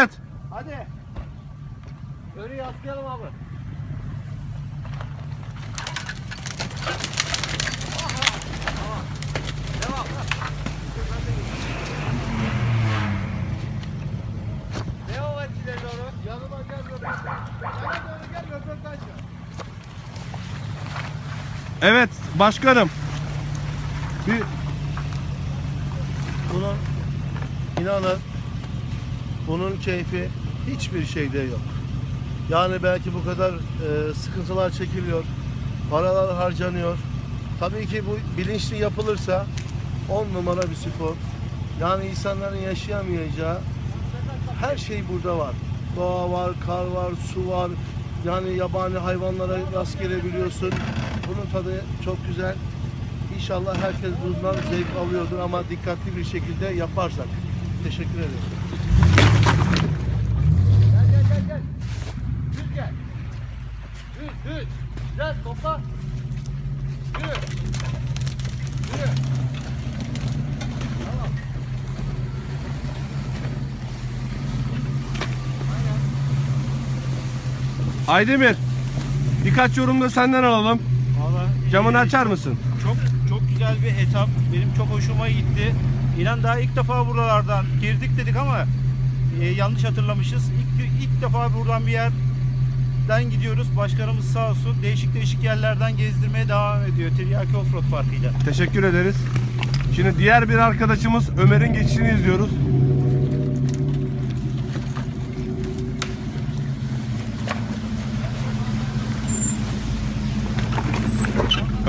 Evet. Hadi. Önü yaslayalım abi. Evet başkanım. Bir Bunun inanın bunun keyfi hiçbir şeyde yok. Yani belki bu kadar e, sıkıntılar çekiliyor, paralar harcanıyor. Tabii ki bu bilinçli yapılırsa on numara bir spor. Yani insanların yaşayamayacağı her şey burada var. Doğa var, kar var, su var. Yani yabani hayvanlara rast gelebiliyorsun. Bunun tadı çok güzel. İnşallah herkes bundan zevk alıyordur ama dikkatli bir şekilde yaparsak. Teşekkür ederim. Düz. Güzel topla. Yürü. Yürü. Tamam. Aydemir. Birkaç yorum da senden alalım. Valla Camını e, açar mısın? Çok çok güzel bir etap. Benim çok hoşuma gitti. İnan daha ilk defa buralardan girdik dedik ama e, yanlış hatırlamışız. İlk, ilk defa buradan bir yerden gidiyoruz. Başkanımız sağ olsun değişik değişik yerlerden gezdirmeye devam ediyor. Tiryaki Offroad farkıyla. Teşekkür ederiz. Şimdi diğer bir arkadaşımız Ömer'in geçişini izliyoruz.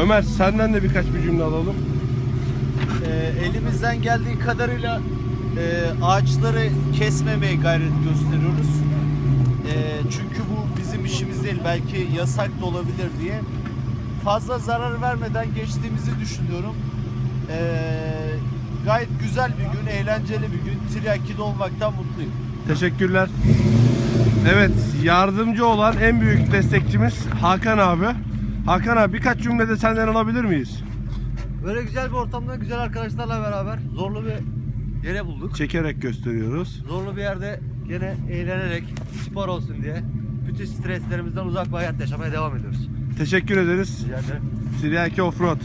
Ömer senden de birkaç bir cümle alalım. Ee, elimizden geldiği kadarıyla e, ağaçları kesmemeye gayret gösteriyoruz. E, çünkü bu bizim işimiz değil. Belki yasak da olabilir diye. Fazla zarar vermeden geçtiğimizi düşünüyorum. E, gayet güzel bir gün, eğlenceli bir gün. Tryaki'de olmaktan mutluyum. Teşekkürler. Evet, yardımcı olan en büyük destekçimiz Hakan abi. Hakan abi birkaç cümle de senden alabilir miyiz? Böyle güzel bir ortamda güzel arkadaşlarla beraber zorlu bir yere bulduk. Çekerek gösteriyoruz. Zorlu bir yerde gene eğlenerek spor olsun diye bütün streslerimizden uzak bir hayat yaşamaya devam ediyoruz. Teşekkür ederiz. Rica ederim. Tiryaki Offroad.